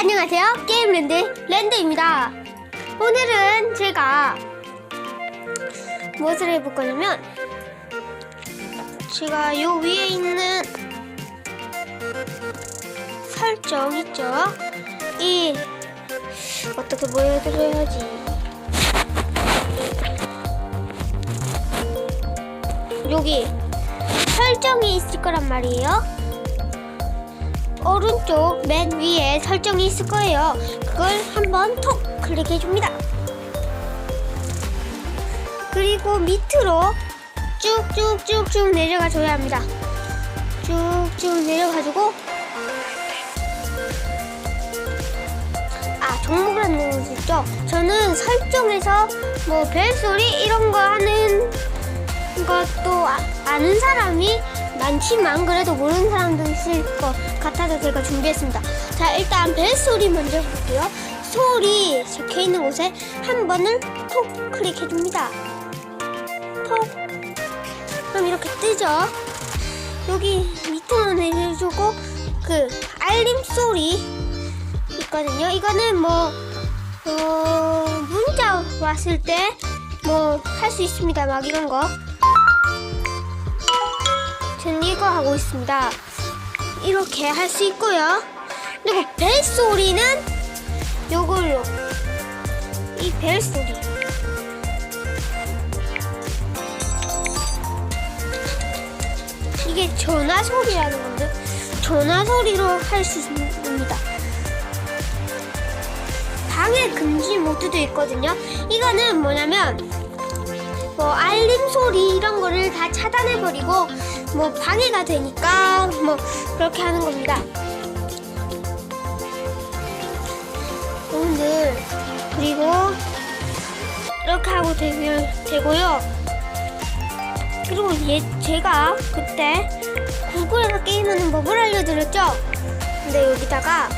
안녕하세요. 게임랜드 랜드입니다. 오늘은 제가 무엇을 해볼 거냐면 제가 요 위에 있는 설정 있죠? 이 어떻게 보여드려야지 여기 설정이 있을 거란 말이에요. 오른쪽 맨 위에 설정이 있을 거예요. 그걸 한번 톡 클릭해 줍니다. 그리고 밑으로 쭉쭉쭉쭉 내려가 줘야 합니다. 쭉쭉 내려가지고 아 종목을 거 있죠? 저는 설정에서 뭐 벨소리 이런 거 하는 것도 아, 아는 사람이 많지만 그래도 모르는 사람도 있을 것 같아서 제가 준비했습니다. 자 일단 벨 소리 먼저 해볼게요. 소리 적혀 있는 곳에 한 번을 톡 클릭해 줍니다. 톡. 그럼 이렇게 뜨죠. 여기 밑으로 내려주고 그 알림 소리 있거든요. 이거는 뭐 어, 문자 왔을 때 뭐 할 수 있습니다. 막 이런 거. 저는 이거 하고 있습니다. 이렇게 할 수 있고요. 그리고 벨 소리는 요걸로 이 벨 소리. 이게 전화 소리라는 건데 전화 소리로 할 수 있습니다. 방해 금지 모드도 있거든요. 이거는 뭐냐면 뭐 알림 소리 이런 거를 다 차단해 버리고 뭐 방해가 되니까 뭐 그렇게 하는 겁니다. 오늘 그리고 이렇게 하고 되, 되고요. 그리고 얘 제가 그때 구글에서 게임하는 법을 알려드렸죠. 근데 여기다가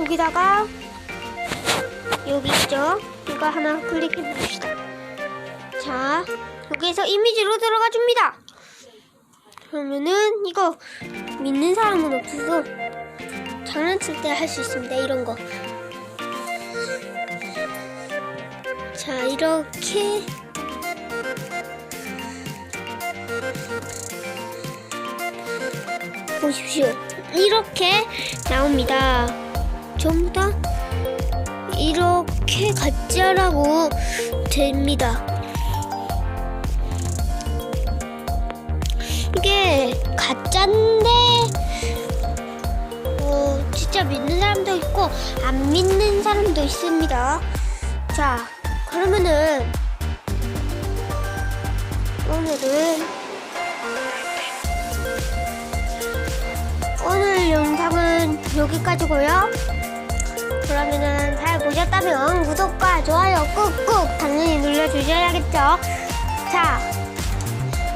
여기다가 여기 있죠? 이거 하나 클릭해 봅시다. 자, 여기에서 이미지로 들어가 줍니다. 그러면은 이거 믿는 사람은 없어서 장난칠 때 할 수 있습니다. 이런 거. 자, 이렇게 보십시오. 이렇게 나옵니다. 전부 다 이렇게 가짜라고 됩니다. 이게 가짜인데 어, 진짜 믿는 사람도 있고 안 믿는 사람도 있습니다. 자, 그러면은 오늘은 오늘 영상은 여기까지고요. 그러면은 잘 보셨다면 구독과 좋아요 꾹꾹 당연히 눌러주셔야겠죠. 자,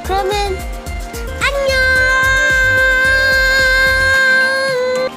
그러면!